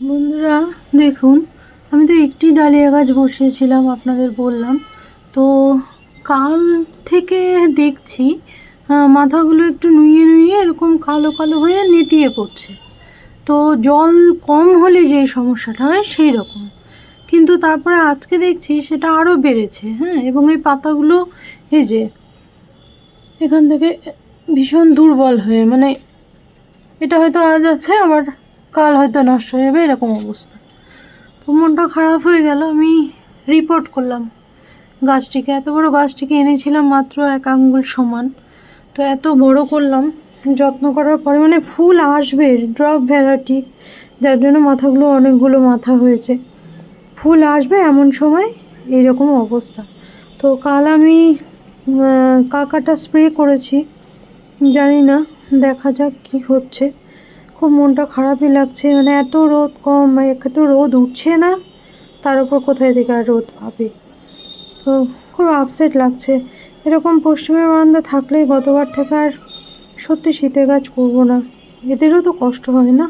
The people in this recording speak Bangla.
বন্ধুরা, দেখুন, আমি তো একটি ডালিয়া গাছ বসিয়েছিলাম, আপনাদের বললাম। তো কাল থেকে দেখছি মাথাগুলো একটু নুয়ে নুয়ে এরকম কালো কালো হয়ে নেতিয়ে পড়ছে। তো জল কম হলে যে সমস্যাটা হয়, সেই রকম। কিন্তু তারপরে আজকে দেখছি সেটা আরও বেড়েছে হ্যাঁ? এবং এই পাতাগুলো, এই যে, এখান থেকে ভীষণ দুর্বল হয়ে মানে এটা হয়তো আজ আছে, আবার কাল হয়তো নষ্ট হয়ে যাবে, এরকম অবস্থা। তো মনটা খারাপ হয়ে গেল, আমি রিপোর্ট করলাম। গাছটিকে, এত বড় গাছটিকে এনেছিলাম মাত্র এক আঙ্গুল সমান। তো এত বড় করলাম, যত্ন করার পরে মানে ফুল আসবে ড্রপ ভ্যারাইটি যার জন্য মাথাগুলো অনেকগুলো মাথা হয়েছে। ফুল আসবে এমন সময় এইরকম অবস্থা। তো কাল আমি কাকাটা স্প্রে করেছি, জানি না, দেখা যাক কি হচ্ছে। খুব মনটা খারাপই লাগছে। মানে এত রোদ কম এত রোদ উঠছে না, তার উপর কোথায় থেকে আর রোদ পাবে? তো খুব আপসেট লাগছে। এরকম পশ্চিমের বারান্দা থাকলেই গতবার থেকে আর সত্যি শীতের কাজ করব না। এদেরও তো কষ্ট হয় না?